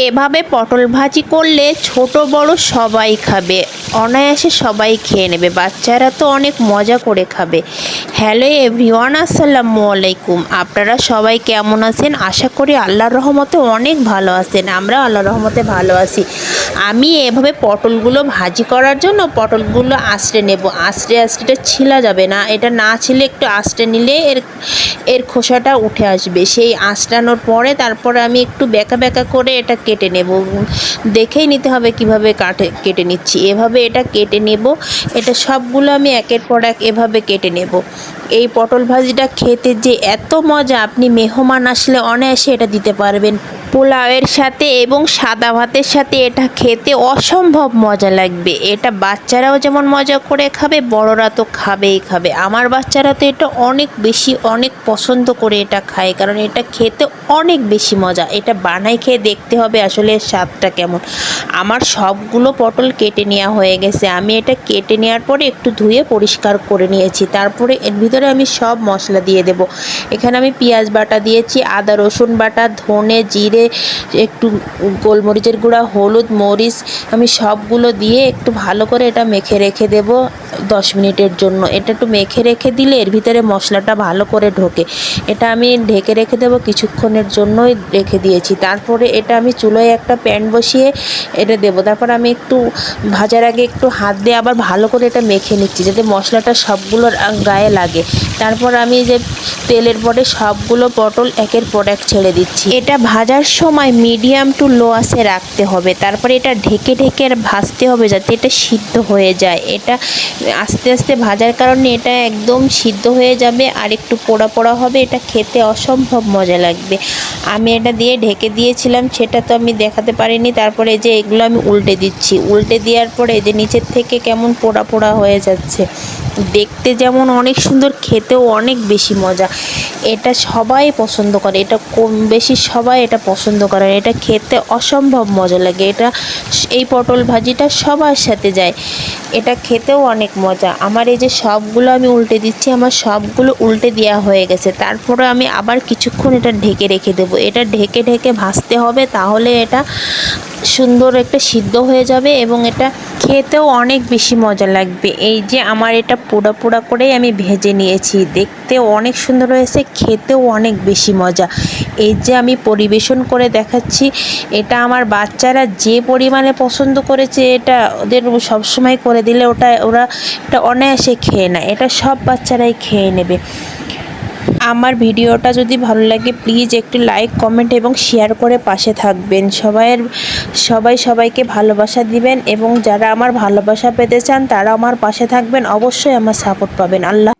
এভাবে পটল ভাজি করলে ছোট বড় সবাই খাবে। অনায়াসে সবাই খেয়ে নেবে। বাচ্চারা তো অনেক মজা করে খাবে। হ্যালো এভরিওয়ান, আসসালামু আলাইকুম। আপনারা সবাই কেমন আছেন? আশা করি আল্লাহর রহমতে অনেক ভালো আছেন। আমরা আল্লাহর রহমতে ভালো আছি। আমি এভাবে পটলগুলো ভাজি করার জন্য পটলগুলো আঁচড়ে নেব। আঁচড়ে আঁচড়ে ছিলা যাবে না। এটা না ছিলে একটু আঁচড়ে নিলে এর এর খোসাটা উঠে আসবে। সেই আঁচড়ানোর পরে তারপরে আমি একটু বেঁকা বেঁকা করে এটা কেটে নেব। দেখেই নিতে হবে কীভাবে কাটে, কেটে নিচ্ছি। এভাবে এটা কেটে নেব। এটা সবগুলো আমি একের পর এক এভাবে কেটে নেব। এই পটল ভাজিটা খেতে যে এত মজা, আপনি মেহমান আসলে অনায়াসে এটা দিতে পারবেন। পোলাওয়ের সাথে এবং সাদা ভাতের সাথে এটা খেতে অসম্ভব মজা লাগবে। এটা বাচ্চারাও যেমন মজা করে খাবে, বড়রা তো খাবেই খাবে। আমার বাচ্চারা তো এটা অনেক বেশি, অনেক পছন্দ করে এটা খায়, কারণ এটা খেতে অনেক বেশি মজা। এটা বানাই খেয়ে দেখতে হবে আসলে স্বাদটা কেমন। আমার সবগুলো পটল কেটে নেওয়া হয়ে গেছে। আমি এটা কেটে নেওয়ার পরে একটু ধুয়ে পরিষ্কার করে নিয়েছি। তারপরে এর ভিতরে আমি সব মশলা দিয়ে দেব। এখানে আমি পেঁয়াজ বাটা দিয়েছি, আদা, রসুন বাটা, ধনে, জিরে, একটু গোলমরিচের গুঁড়া, হলুদ, মরিচ, আমি সবগুলো দিয়ে একটু ভালো করে এটা মেখে রেখে দেব দশ মিনিটের জন্য। এটা একটু মেখে রেখে দিলে এর ভিতরে মশলাটা ভালো করে ঢোকে। এটা আমি ঢেকে রেখে দেবো কিছুক্ষণের জন্যই রেখে দিয়েছি। তারপরে এটা আমি চুলোয় একটা প্যান বসিয়ে এটা দেবো। তারপর আমি একটু ভাজার আগে একটু হাত দিয়ে আবার ভালো করে এটা মেখে নিচ্ছি, যাতে মশলাটা সবগুলোর গায়ে লাগে। তারপর আমি যে তেলের পরে সবগুলো পটল একের পর এক ছেড়ে দিচ্ছি। এটা ভাজার সময় মিডিয়াম টু লো আসে রাখতে হবে। তারপরে এটা ঢেকে ঢেকে আর ভাজতে হবে যাতে এটা সিদ্ধ হয়ে যায়। এটা আস্তে আস্তে ভাজার কারণে এটা একদম সিদ্ধ হয়ে যাবে আর একটু পোড়া পোড়া হবে। এটা খেতে অসম্ভব মজা লাগবে। আমি এটা দিয়ে ঢেকে দিয়েছিলাম, সেটা তো আমি দেখাতে পারিনি। তারপরে যে এগুলো আমি উল্টে দিচ্ছি। উল্টে দেওয়ার পরে যে নিচের থেকে কেমন পোড়া পোড়া হয়ে যাচ্ছে, দেখতে যেমন অনেক সুন্দর খেতেও অনেক বেশি মজা। এটা সবাই পছন্দ করে, এটা কম বেশি সবাই এটা পছন্দ করে এটা খেতে অসম্ভব মজা লাগে। এটা এই পটল ভাজিটা সবার সাথে যায়। এটা খেতেও অনেক মজা। আমার এই যে সবগুলো আমি উল্টে দিচ্ছি, আমার সবগুলো উল্টে দেওয়া হয়ে গেছে। তারপরে আমি আবার কিছুক্ষণ এটা ঢেকে রেখে দেবো। এটা ঢেকে ঢেকে ভাজতে হবে, তাহলে এটা সুন্দর একটা সিদ্ধ হয়ে যাবে এবং এটা খেতেও অনেক বেশি মজা লাগবে। এই যে আমার এটা পোড়া পোড়া করেই আমি ভেজে নিয়েছি। দেখতেও অনেক সুন্দর হয়েছে, খেতেও অনেক বেশি মজা। এই যে আমি পরিবেশন করে দেখাচ্ছি, এটা আমার বাচ্চারা যে পরিমাণে পছন্দ করেছে, এটা ওদের সবসময় করে দিলে ওটা, ওরা এটা অনায়াসে খেয়ে নেয়। এটা সব বাচ্চারাই খেয়ে নেবে। আমার ভিডিওটা যদি ভালো লাগে প্লিজ একটু লাইক কমেন্ট এবং শেয়ার করে পাশে থাকবেন। সবাইয়ের, সবাই সবাইকে ভালোবাসা দিবেন এবং যারা আমার ভালোবাসা পেতে চান তারা আমার পাশে থাকবেন। অবশ্যই আমার সাপোর্ট পাবেন। আল্লাহ